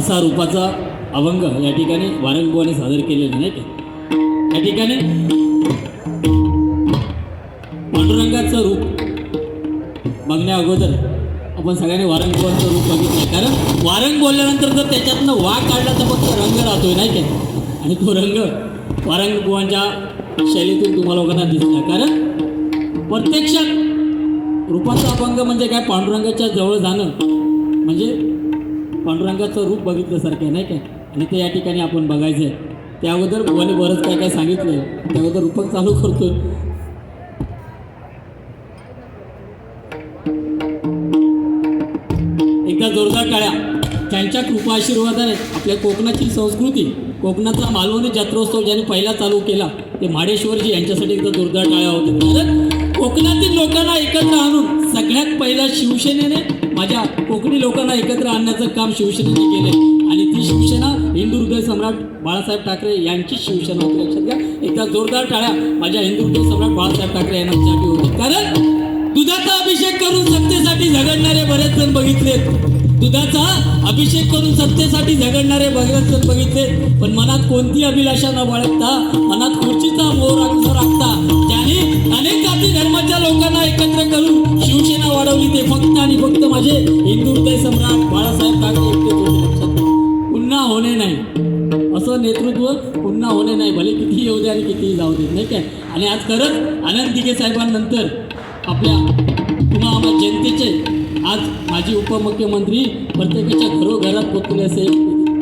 असा रूपाचा अभंग या ठिकाणी वारंगुवाने सादर केलेला नाही का? या ठिकाणी पांडुरंगाचं रूप बघण्या अगोदर आपण सगळ्यांनी वारंगोवांचं रूप बघितलं कारण वारंग बोलल्यानंतर जर त्याच्यातनं वा काढला तर फक्त रंग राहतोय नाही का? आणि तो रंग वारंगुवांच्या शैलीतून तुम्हाला लोकांना दिसला कारण प्रत्यक्षात रूपाचा अभंग म्हणजे काय? पांडुरंगाच्या जवळ जाणं. म्हणजे पांडुरंगाचं रूप बघितल्यासारखं आहे नाही काय आणि ते या ठिकाणी आपण बघायचं आहे. त्या अगोदर भुवाने बरंच काय काय सांगितलं आहे त्या अगोदर रूपक चालू करतो एकदा जोरदार टाळ्या. त्यांच्या कृपा आशीर्वादाने आपल्या कोकणाची संस्कृती कोकणाचा मालवणी जत्रोत्सव ज्यांनी पहिला चालू केला ते म्हाडेश्वरजी यांच्यासाठी एकदा जोरदार टाळ्या होते कोकणातील लोकांना एकत्र आणून सगळ्यात पहिला शिवसेनेने माझ्या कोकणी लोकांना एकत्र आणण्याचं काम शिवसेनेने केले आणि ती शिवसेना हिंदू हृदय सम्राट बाळासाहेब ठाकरे यांची शिवसेना होती लक्षात घ्या एकदा जोरदार टाळ्या माझ्या हिंदू हृदय सम्राट बाळासाहेब ठाकरे यांच्यासाठी होती. कारण दुधाचा अभिषेक करून सत्तेसाठी झगडणारे बरेच जण बघितलेत दुधाचा अभिषेक करून सत्तेसाठी झगडणारे बरेच बघितले. पण मनात कोणती अभिलाषा न बाळगता मनात खुर्चीचा मोह राखता आणि फक्त माझे हिंदुत्व सम्राट बाळासाहेब ठाकरे लक्षात पुन्हा होणे नाही. असं नेतृत्व पुन्हा होणे नाही. भले किती येऊ दे आणि कितीही जाऊ दे नाही काय आणि आज खरंच आनंद दिघे साहेबांनंतर आपल्या किंवा आम्हा जनतेचे आज माजी उपमुख्यमंत्री प्रत्येकाच्या घरोघरात पोचले असेल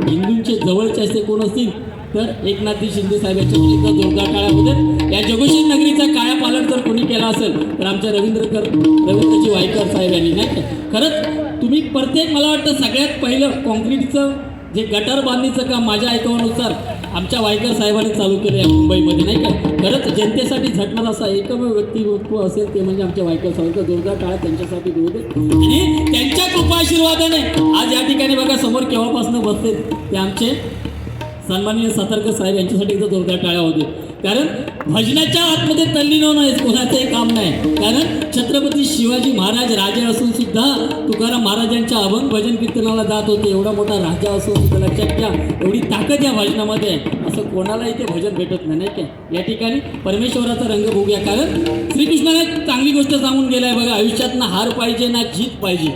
हिंदूंचे जवळचे असे कोण असतील? तर एकनाथजी शिंदे साहेब यांच्याकडे जोरदार टाळ्या होत्या या जगोशी नगरीचा काया पालन जर कोणी केला असेल तर आमच्या रवींद्रकर रवींद्रजी वायकर साहेब यांनी नाही खरंच तुम्ही प्रत्येक मला वाटतं सगळ्यात पहिलं कॉन्क्रीटचं जे गटार बांधणीचं काम माझ्या ऐकवानुसार आमच्या वायकर साहेबांनी चालू केलं या मुंबईमध्ये नाही का? खरंच जनतेसाठी झटणार असा एकमेव व्यक्तिमत्व असेल ते म्हणजे आमच्या वायकर साहेबांचा जोरदार टाळा त्यांच्यासाठी होते आणि त्यांच्या कृपा आशीर्वादाने आज या ठिकाणी बघा समोर केव्हापासून बसले ते आमचे सन्माननीय सतर्क साहेब यांच्यासाठी एकदा जोरदार टाळ्या होते कारण भजनाच्या आतमध्ये तल्लीन नाही कोणाचंही काम नाही. कारण छत्रपती शिवाजी महाराज राजे असून सुद्धा तुकाराम महाराजांच्या अभंग भजन कीर्तनाला जात होते. एवढा मोठा राजा असून सुद्धा लक्षात घ्या एवढी ताकद या भजनामध्ये आहे. असं कोणालाही ते भजन भेटत नाही नाही या ठिकाणी परमेश्वराचा रंग भोगूया कारण श्रीकृष्णाने चांगली गोष्ट सांगून गेलाय बघा आयुष्यात ना हार पाहिजे ना जीत पाहिजे.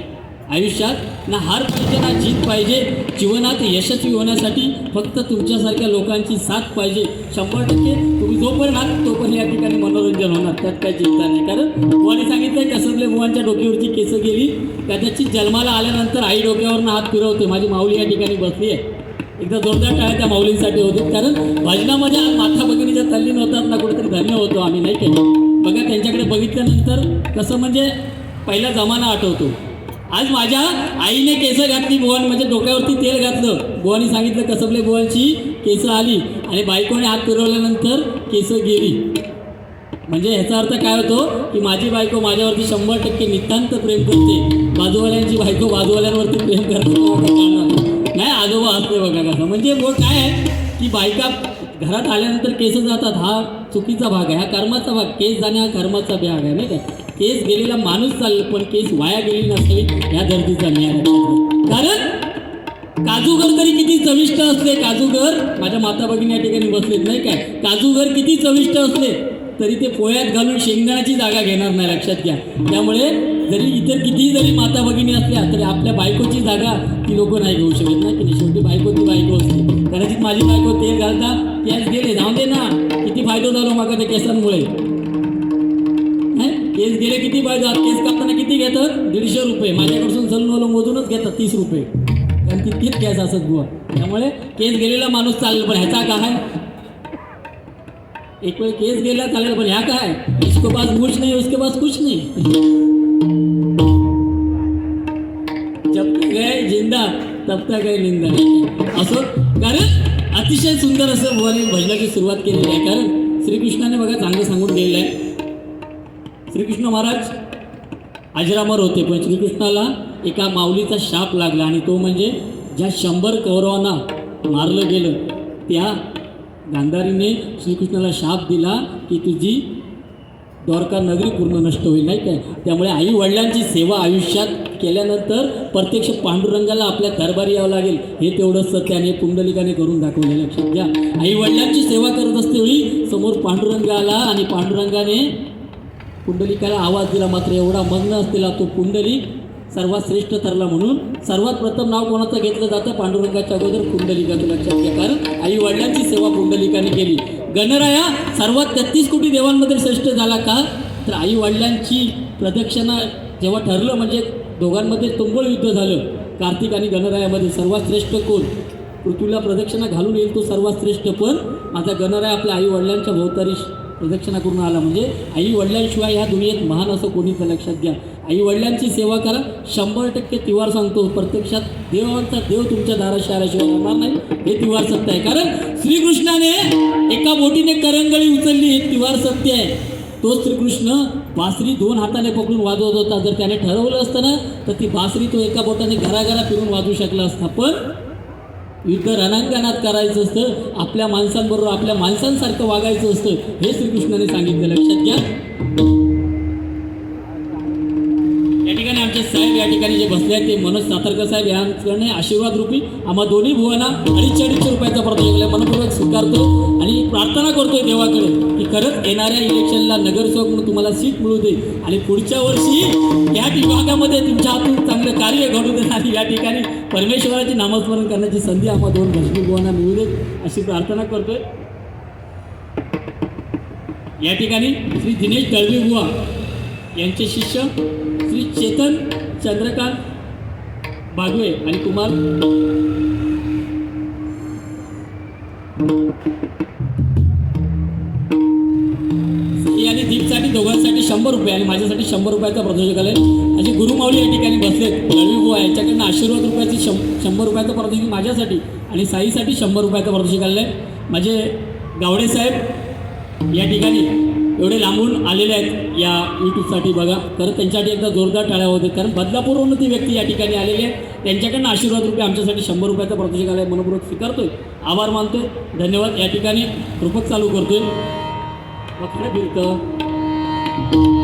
आयुष्यात ना हार पाहिजे ना जीत पाहिजे. जीवनात यशस्वी होण्यासाठी फक्त तुमच्यासारख्या लोकांची साथ पाहिजे. शंभर टक्के तुम्ही जोपर्यंत आहात तोपर्यंत या ठिकाणी मनोरंजन होणार. त्यात काही चिंता नाही. कारण बुवाने सांगितलं कसरले बुवांच्या डोक्यावरची केस गेली कदाचित जन्माला आल्यानंतर आई डोक्यावरनं हात फिरवते. माझी माऊली या ठिकाणी बसली आहे. एकदा जोरदार टाळ्या त्या माऊलींसाठी होते कारण भजनामध्ये आज माथा भगिनीच्या तल्लीन होतात ना कुठेतरी धन्य होतो आम्ही नाही केलं बघा त्यांच्याकडे बघितल्यानंतर कसं म्हणजे पहिला जमाना आठवतो. आज माझ्या आईने केस घातली बुवान म्हणजे डोक्यावरती तेल घातलं. बुवानी सांगितलं कसबले बुवांची केस आली आणि बायकोने हात फिरवल्यानंतर केस गेली. म्हणजे ह्याचा अर्थ काय होतो की माझी बायको माझ्यावरती शंभर टक्के नितांत प्रेम करते. बाजूवाल्यांची बायको बाजूवाल्यांवरती प्रेम करते. नाही आजोबा असते बघा कसं म्हणजे बोल काय आहे की बायका घरात आल्यानंतर केस जातात हा चुकीचा भाग आहे हा कर्माचा भाग. केस जाणे हा कर्माचा भाग आहे नाही का? केस गेलेला माणूस चाललं पण केस वाया गेली नसावी ह्या गर्दीचा न्याय कारण काजूगर तरी किती चविष्ट असले काजूगर माझ्या माता भगिनी या ठिकाणी बसलेत नाही काय काजूगर किती चविष्ट असले तरी ते पोळ्यात घालून शेंगदाण्याची जागा घेणार नाही लक्षात घ्या. त्यामुळे जरी इतर कितीही जरी माता भगिनी असल्या तरी आपल्या बायकोची जागा ती लोक नाही घेऊ शकत नाही की? शेवटी बायको ती बायको असते. कदाचित माझी बायको तेल घालता केस गेले जाऊ दे ना. किती फायदो झालो हो मग त्या केसांमुळे. केस गेले किती फायदो? केस कापताना किती घेतात? दीडशे रुपये. माझ्याकडसून सलून मोजूनच घेतात तीस रुपये. कारण तितकीच केस असत गुवा त्यामुळे केस गेलेला माणूस चालेल पण ह्याचा काय? एक वेळ केस गेला चालेल पण ह्या काय? इसको पास कुछ नाही उसके पास कुछ नाही. जब तक गए जिंदा तब तक गए निंदा. असो? कारण अतिशय सुंदर असं भवानी भजनाची सुरुवात केलेली आहे. कारण श्रीकृष्णाने बघा चांगलं सांगून गेलेलं आहे. श्रीकृष्ण महाराज अजरामर होते पण श्रीकृष्णाला एका माऊलीचा शाप लागला आणि तो म्हणजे ज्या शंभर कौरवांना मारलं गेलं त्या गांधारीने श्रीकृष्णाला शाप दिला की तुझी द्वारका नगरी पूर्ण नष्ट होईल नाही काय त्यामुळे आई वडिलांची सेवा आयुष्यात केल्यानंतर प्रत्यक्ष पांडुरंगाला आपल्या दरबारी यावं लागेल. हे तेवढं सत्याने पुंडलिकाने करून दाखवले. लक्षात घ्या. आई वडिलांची सेवा करत असतेवेळी समोर पांडुरंग आला आणि पांडुरंगाने पुंडलिकाला आवाज दिला. मात्र एवढा मग्न असलेला तो पुंडलिक सर्वात श्रेष्ठ ठरला म्हणून सर्वात प्रथम नाव कोणाचं घेतलं जातं? पांडुरंगाच्या अगोदर पुंडलिकाचं लक्षात घ्या. कारण आई वडिलांची सेवा पुंडलिकाने केली. गणराया सर्वात तेहतीस कोटी देवांमध्ये श्रेष्ठ झाला का? तर आई वडिलांची प्रदक्षिणा जेव्हा ठरलं म्हणजे दोघांमध्ये तुंबळ युद्ध झालं. कार्तिक आणि गणरायामध्ये सर्वात श्रेष्ठ कोण? पृथ्वीला प्रदक्षिणा घालून येईल तो सर्वात श्रेष्ठ. पण माझा गणराय आपल्या आई वडिलांच्या भोवतारी प्रदक्षिणा करून आला म्हणजे आई वडिलांशिवाय ह्या दुनियेत महान असं कोणीच लक्षात घ्या. आई वडिलांची सेवा करा. शंभर टक्के तिवार सांगतो. प्रत्यक्षात देवांचा देव तुमच्या दाराशी आल्याशिवाय नाही. हे तिवार सत्य आहे. कारण श्रीकृष्णाने एका बोटीने करंगळी उचलली. हे तिवार सत्य आहे. तो श्रीकृष्ण बासरी दोन हाताने पकडून वाजवत होता. जर त्याने ठरवलं असतं ना तर ती बासरी तो एका बोटाने घराघरा फिरून वाजवू शकला असता. पण इथं रणांगणात करायचं असतं आपल्या माणसांबरोबर आपल्या माणसांसारखं वागायचं असतं हे श्रीकृष्णाने सांगितलं. लक्षात घ्या. या ठिकाणी आमचे साहेब या ठिकाणी जे बसले आहेत ते मनोज सातारकर साहेब यांकडे आशीर्वाद रूपी आम्हा दोन्ही भुवांना अडीचशे अडीचशे रुपयाचा प्रतियोगिला मनपूर्वक स्वीकारतो. प्रार्थना करतोय देवाकडे की खरंच येणाऱ्या इलेक्शनला नगरसेवक म्हणून तुम्हाला सीट मिळू दे. आणि पुढच्या वर्षी या विभागामध्ये तुमच्या हातून चांगलं कार्य घडू दे आणि या ठिकाणी परमेश्वराचे नामस्मरण करण्याची संधी आम्हा दोन भजनी भुवांना मिळू दे अशी प्रार्थना करतोय. या ठिकाणी श्री दिनेश दळवी बुवा यांचे शिष्य श्री चेतन चंद्रकांत बागवे आणि कुमार शंभर रुपये आणि माझ्यासाठी शंभर रुपयाचा प्रदर्शक आलाय माझे गुरुमाऊली या ठिकाणी बसलेत. दळवी बुवा यांच्याकडनं आशीर्वाद रुपयाची शं शंभर रुपयाचा प्रदोषक माझ्यासाठी आणि साईसाठी शंभर रुपयाचा प्रदोषक आलेला आहे माझे गावडे साहेब या ठिकाणी एवढे लांबून आलेले आहेत या यूट्यूबसाठी बघा. खरं त्यांच्यासाठी एकदा जोरदार टाळ्या होते. कारण बदलापूरवरून ती व्यक्ती या ठिकाणी आलेली आहे. त्यांच्याकडनं आशीर्वाद रुपये आमच्यासाठी शंभर रुपयाचा प्रदोषक आला आहे मनपूर्वक स्वीकारतोय. आभार मानतोय. धन्यवाद. या ठिकाणी रूपक चालू करतोय. वक्र फिरतं Thank you.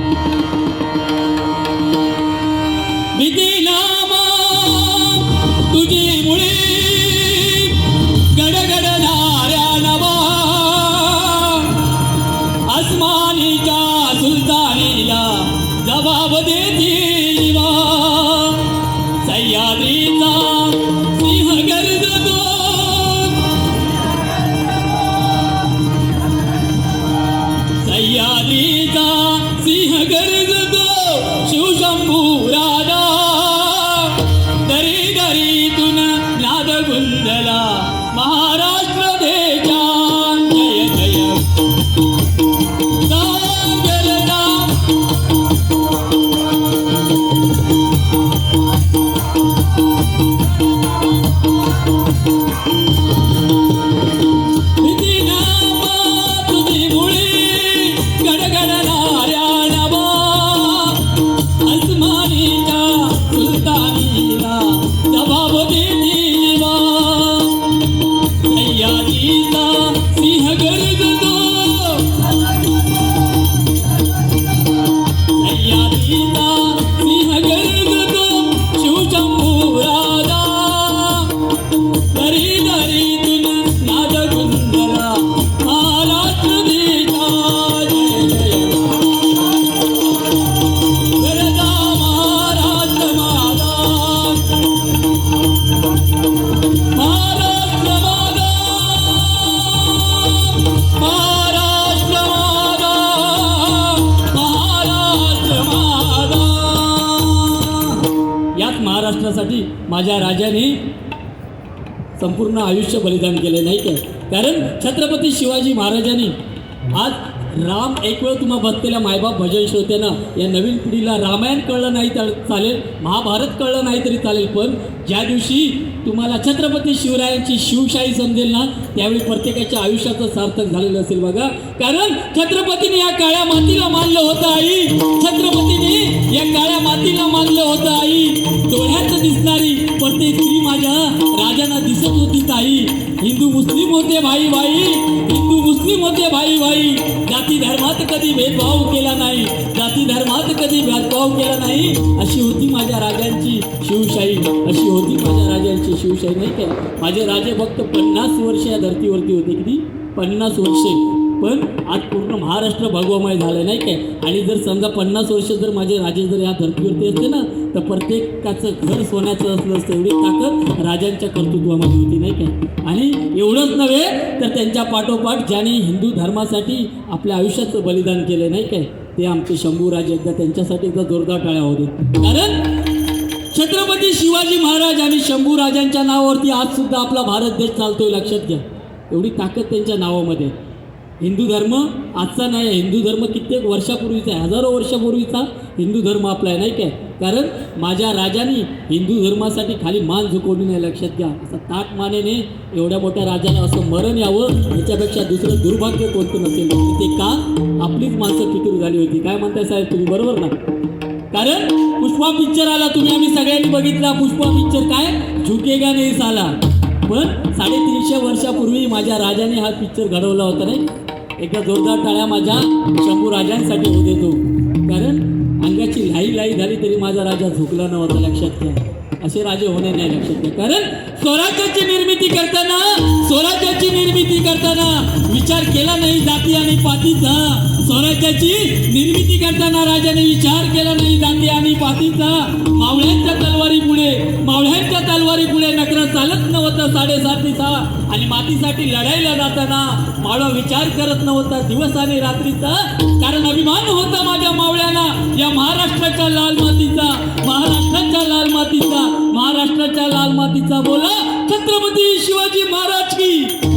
माझ्या राजाने संपूर्ण आयुष्य बलिदान केले नाही का? कारण छत्रपती शिवाजी महाराजांनी आज राम एक वेळ तुम्हा बघतेल्या मायबाप भजन श्रोत्यांना या नवीन पिढीला रामायण कळलं नाही तर चालेल महाभारत कळलं नाही तरी चालेल पण ज्या दिवशी तुम्हाला छत्रपती शिवरायांची शिवशाही समजेल ना त्यावेळी प्रत्येकाच्या आयुष्याचं सार्थक झालेलं असेल बघा. कारण छत्रपतीने या काळ्या मातीला मानलं होतं आई. छत्रपतीने या काळ्या मातीला मानलं होतं आई. डोळ्यात दिसणारी पण माझ्या राजांना दिसत होती ताई. हिंदू मुस्लिम होते भाई भाई. हिंदू मुस्लिम होते भाई भाई. जाती धर्मात कधी भेदभाव केला नाही. जाती धर्मात कधी भेदभाव केला नाही. अशी होती माझ्या राजांची शिवशाही. अशी होती माझ्या राजांची शिवशाही नाही का? माझे राजे फक्त पन्नास वर्ष या धर्तीवरती होते किती? पन्नास वर्षे. पण आज पूर्ण महाराष्ट्र भगवमय झालं नाही काय? आणि जर समजा पन्नास वर्ष जर माझे राजे जर या धर्तीवरती असते ना तर प्रत्येकाचं घर सोन्याचं असलं असतं एवढी ताकद राजांच्या कर्तृत्वामध्ये होती नाही काय? आणि एवढंच नव्हे तर त्यांच्या पाठोपाठ ज्यांनी हिंदू धर्मासाठी आपल्या आयुष्याचं बलिदान केलं नाही काय? ते आमचे शंभूराजे एकदा त्यांच्यासाठी एकदा जोरदार टाळ्या होते कारण छत्रपती शिवाजी महाराज आणि शंभू राजांच्या नावावरती आज सुद्धा आपला भारत देश चालतोय लक्षात घ्या. एवढी ताकद त्यांच्या नावामध्ये. आहे. हिंदू धर्म आजचा नाही आहे. हिंदू धर्म कित्येक वर्षापूर्वीचा आहे. हजारो वर्षापूर्वीचा हिंदू धर्म आपला आहे नाही काय कारण माझ्या राजाने हिंदू धर्मासाठी खाली मान झुकवली नाही लक्षात घ्या. असं ताट मानेने एवढ्या मोठ्या राजाला असं मरण यावं याच्यापेक्षा दुसरं दुर्भाग्य कोणतं नसेल? ते का? आपलीच माणसं फितूर झाली होती? काय म्हणताय साहेब तुम्ही? बरोबर ना? कारण पुष्पा पिक्चर आला तुम्ही आम्ही सगळ्यांनी बघितला. पुष्पा पिक्चर काय? झुकेगा नाही झाला पण साडेतीनशे वर्षापूर्वी माझ्या राजाने हा पिक्चर घडवला होता नाही? एका जोरदार टाळ्या माझ्या शंभू राजांसाठी होऊ देतो कारण अंगाची लाई लाई झाली तरी माझा राजा झुकला नव्हता लक्षात घ्या असे राजे होणे नाही लक्षात घ्या कारण स्वराज्याची निर्मिती करताना स्वराज्याची निर्मिती करताना विचार केला नाही जाती आणि पातीचा. स्वराज्याची निर्मिती करताना राजाने विचार केला नाही जाती आणि पातीचा. मावळ्यांच्या तलवारी पुढे मावळ्यांच्या तलवारी पुढे नकर चालत नव्हतं साडेसातीचा आणि मातीसाठी लढायला जाताना मावळा विचार करत नव्हता दिवस आणि रात्रीचा. कारण अभिमान होता माझ्या मावळ्याला या महाराष्ट्राच्या लाल मातीचा महाराष्ट्राच्या लाल मातीचा. महाराष्ट्राच्या लाल मातीचा बोला छत्रपती शिवाजी महाराज की.